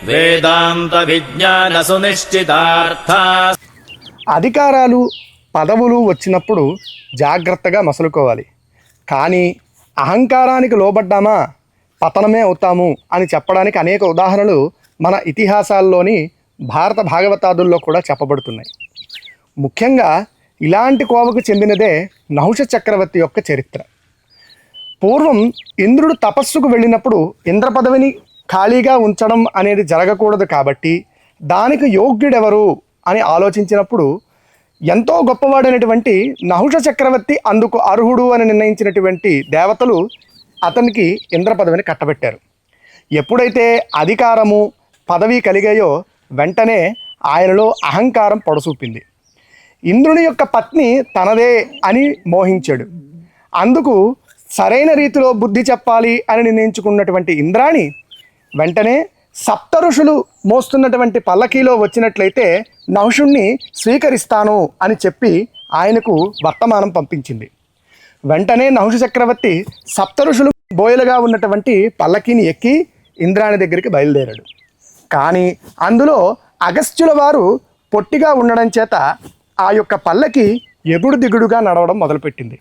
వేదాంత విజ్ఞాన సునిశ్చితార్థ అధికారాలు పదవులు వచ్చినప్పుడు జాగ్రత్తగా మసలుకోవాలి. కానీ అహంకారానికి లోబడ్డామా? పతనమే అవుతాము అని చెప్పడానికి అనేక ఉదాహరణలు మన ఇతిహాసాల్లోని భారత భాగవతాదుల్లో కూడా చెప్పబడుతున్నాయి. ముఖ్యంగా ఇలాంటి కోవకు చెందినదే నహుష చక్రవర్తి యొక్క చరిత్ర. పూర్వం ఇంద్రుడు తపస్సుకు వెళ్ళినప్పుడు ఇంద్ర పదవిని ఖాళీగా ఉంచడం అనేది జరగకూడదు కాబట్టి దానికి యోగ్యుడెవరు అని ఆలోచించినప్పుడు ఎంతో గొప్పవాడైనటువంటి నహుష చక్రవర్తి అందుకు అర్హుడు అని నిర్ణయించినటువంటి దేవతలు అతనికి ఇంద్ర పదవిని కట్టబెట్టారు. ఎప్పుడైతే అధికారము పదవి కలిగాయో వెంటనే ఆయనలో అహంకారం పొడసూపింది. ఇంద్రుని యొక్క పత్ని తనదే అని మోహించాడు. అందుకు సరైన రీతిలో బుద్ధి చెప్పాలి అని నిర్ణయించుకున్నటువంటి ఇంద్రాణి వెంటనే సప్త ఋషులు మోస్తున్నటువంటి పల్లకీలో వచ్చినట్లయితే నహుషుణ్ణి స్వీకరిస్తాను అని చెప్పి ఆయనకు వర్తమానం పంపించింది. వెంటనే నహుషు చక్రవర్తి సప్త ఋషులు బోయలుగా ఉన్నటువంటి పల్లకీని ఎక్కి ఇంద్రాణి దగ్గరికి బయలుదేరాడు. కానీ అందులో అగస్త్యుల వారు పొట్టిగా ఉండడం చేత ఆ యొక్క పల్లకి ఎగుడు దిగుడుగా నడవడం మొదలుపెట్టింది.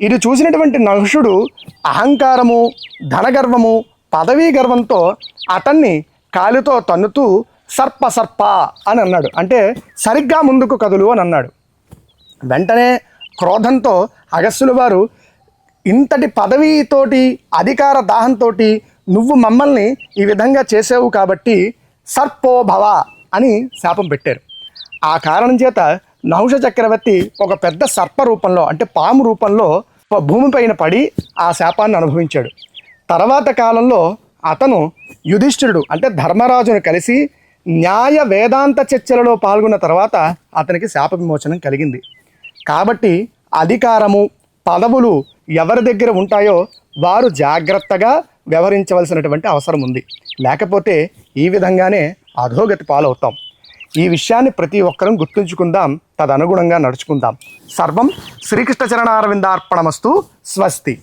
ఇది చూసినటువంటి నహుషుడు అహంకారము ధనగర్వము పదవీ గర్వంతో అతన్ని కాలితో తన్నుతూ సర్ప సర్ప అని అన్నాడు. అంటే సరిగ్గా ముందుకు కదులు అని అన్నాడు. వెంటనే క్రోధంతో అగస్సుల వారు ఇంతటి పదవితోటి అధికార దాహంతో నువ్వు మమ్మల్ని ఈ విధంగా చేసావు కాబట్టి సర్పో భవ అని శాపం పెట్టారు. ఆ కారణం చేత నహుష చక్రవర్తి ఒక పెద్ద సర్ప రూపంలో అంటే పాము రూపంలో భూమిపైన పడి ఆ శాపాన్ని అనుభవించాడు. తర్వాత కాలంలో అతను యుధిష్ఠిరుడు అంటే ధర్మరాజును కలిసి న్యాయ వేదాంత చర్చలలో పాల్గొన్న తర్వాత అతనికి శాప విమోచనం కలిగింది. కాబట్టి అధికారము పదవులు ఎవరి దగ్గర ఉంటాయో వారు జాగ్రత్తగా వ్యవహరించవలసినటువంటి అవసరం ఉంది. లేకపోతే ఈ విధంగానే అధోగతి పాలవుతాం. ఈ విషయాన్ని ప్రతి ఒక్కరం గుర్తుంచుకుందాం తదనుగుణంగా నడుచుకుందాం. సర్వం శ్రీకృష్ణ చరణారవిందార్పణమస్తు స్వస్తి.